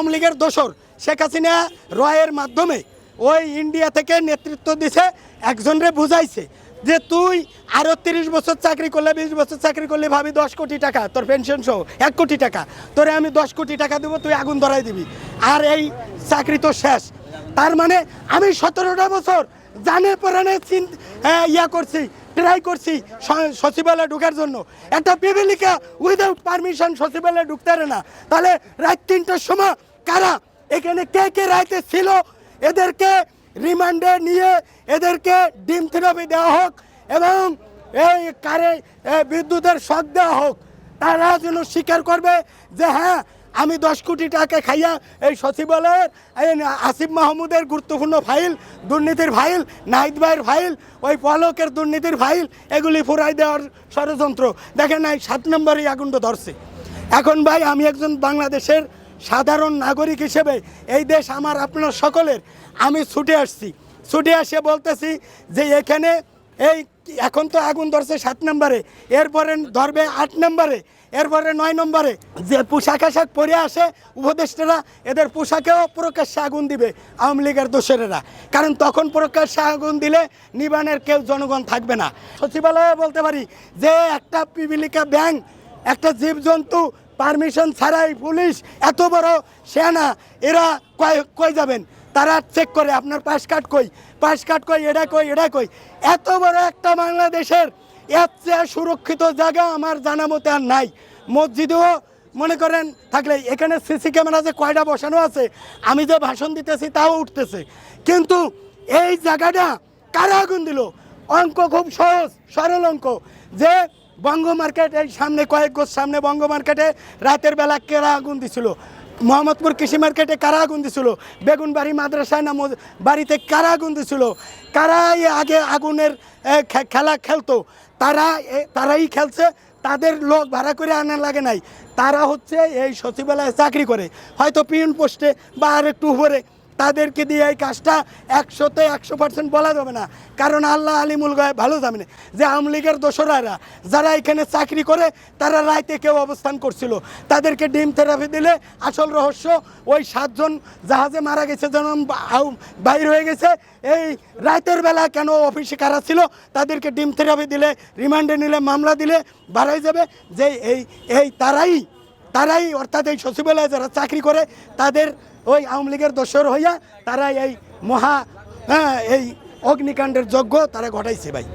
আওয়ামী লীগের দোসর শেখ হাসিনা রয়ের মাধ্যমে ওই ইন্ডিয়া থেকে নেতৃত্ব দিছে একজনরে বুঝাইছে যে তুই আরও তিরিশ বছর চাকরি করলে বিশ বছর চাকরি করলে ভাবি দশ কোটি টাকা তোর পেনশন সহ এক কোটি টাকা। তোরে আমি দশ কোটি টাকা দেবো তুই আগুন ধরাই দিবি। আর এই চাকরি তো শেষ। তার মানে আমি সতেরোটা বছর জানে হ্যাঁ, ইয়া করছি ট্রাই করছি সচিবালয়ে ঢুকার জন্য। একটা পিপিলিকা উইদাউট পারমিশন সচিবালয়ে ঢুকতে না। তাহলে রাত তিনটার সময় কারা? এখানে কে কে রাইতে ছিল? এদেরকে রিমান্ডে নিয়ে এদেরকে ডিম থেরাপি দেওয়া হোক এবং এই কারে বিদ্যুতের শখ দেওয়া হোক। তারা যেন স্বীকার করবে যে হ্যাঁ আমি দশ কোটি টাকা খাইয়া এই সচিবালয়ের আসিফ মাহমুদের গুরুত্বপূর্ণ ফাইল, দুর্নীতির ফাইল, নাহিদ ভাইয়ের ফাইল, ওই পলকের দুর্নীতির ফাইল, এগুলি ফুরাই দেওয়ার ষড়যন্ত্র। দেখেন এই সাত নম্বরই আগুনটা ধরছে। এখন ভাই, আমি একজন বাংলাদেশের সাধারণ নাগরিক হিসেবে এই দেশ আমার, আপনার সকলের। আমি ছুটে আসছি। ছুটে আসে বলতেছি যে এখানে এই এখন তো আগুন ধরছে সাত নম্বরে, এরপরে ধরবে আট নম্বরে, এরপরে নয় নম্বরে। যে পোশাক আশাক পরে আসে, উপদেষ্টারা এদের পোশাকেও প্রকাশ্যে আগুন দিবে আওয়ামী লীগের দোষেরা কারণ তখন প্রকাশ্যে আগুন দিলে নিবানের কেউ জনগণ থাকবে না। সচিবালয়ে বলতে পারি যে একটা পিপিলিকা ব্যাংক, একটা জীবজন্তু পারমিশন ছাড়াই পুলিশ এত বড় সেনা, এরা কয় কই যাবেন? তারা চেক করে, আপনার পাস কার্ড কই? পাস কার্ড কই, এটা কই এটা কই? এত বড় একটা বাংলাদেশের এর চেয়ে সুরক্ষিত জায়গা আমার জানা মতে আর নাই। মসজিদেও মনে করেন, থাকলে এখানে সিসি ক্যামেরা যে কয়টা বসানো আছে, আমি যে ভাষণ দিতেছি তাও উঠতেছে। কিন্তু এই জায়গাটা কারা আগুন দিল? অঙ্ক খুব সহজ, সরল অঙ্ক, যে বঙ্গ মার্কেট এই সামনে কয়েক গোছ সামনে বঙ্গ মার্কেটে রাতের বেলা কেরা আগুন দিছিল? মোহাম্মদপুর কৃষি মার্কেটে কারা আগুন দিছিল? বেগুনবাড়ি মাদ্রাসায় না বাড়িতে কারা আগুন দিছিল? কারা এই আগে আগুনের খেলা খেলতো। তারা তারাই খেলছে, তাদের লোক ভাড়া করে আনা লাগে নাই। তারা হচ্ছে এই সচিবালয়ে চাকরি করে। হয়তো পিউন পোস্টে বা আর একটু উপরে। তাদেরকে দিয়ে এই কাজটা একশোতে একশো পার্সেন্ট বলা যাবে না। কারণ আল্লাহ আলিমুল গায়ে ভালো জানে যে আওয়ামী লীগের দোসরারা যারা এখানে চাকরি করে, তারা রাইতে কেউ অবস্থান করছিল। তাদেরকে ডিম থেরাপি দিলে আসল রহস্য, ওই সাতজন জাহাজে মারা গেছে, যেন বাইর হয়ে গেছে। এই রাতের বেলা কেন অফিসে কারা ছিল, তাদেরকে ডিম থেরাপি দিলে, রিমান্ডে নিলে, মামলা দিলে, বাড়াই যাবে। যে এই এই তারাই তারাই অর্থাৎ এই সচিবালয়ে যারা চাকরি করে, তাদের ওই আওয়ামী লীগের দোষর হইয়া তারাই এই মহা হ্যাঁ এই অগ্নিকাণ্ডের যজ্ঞ তারা ঘটাইছে ভাই।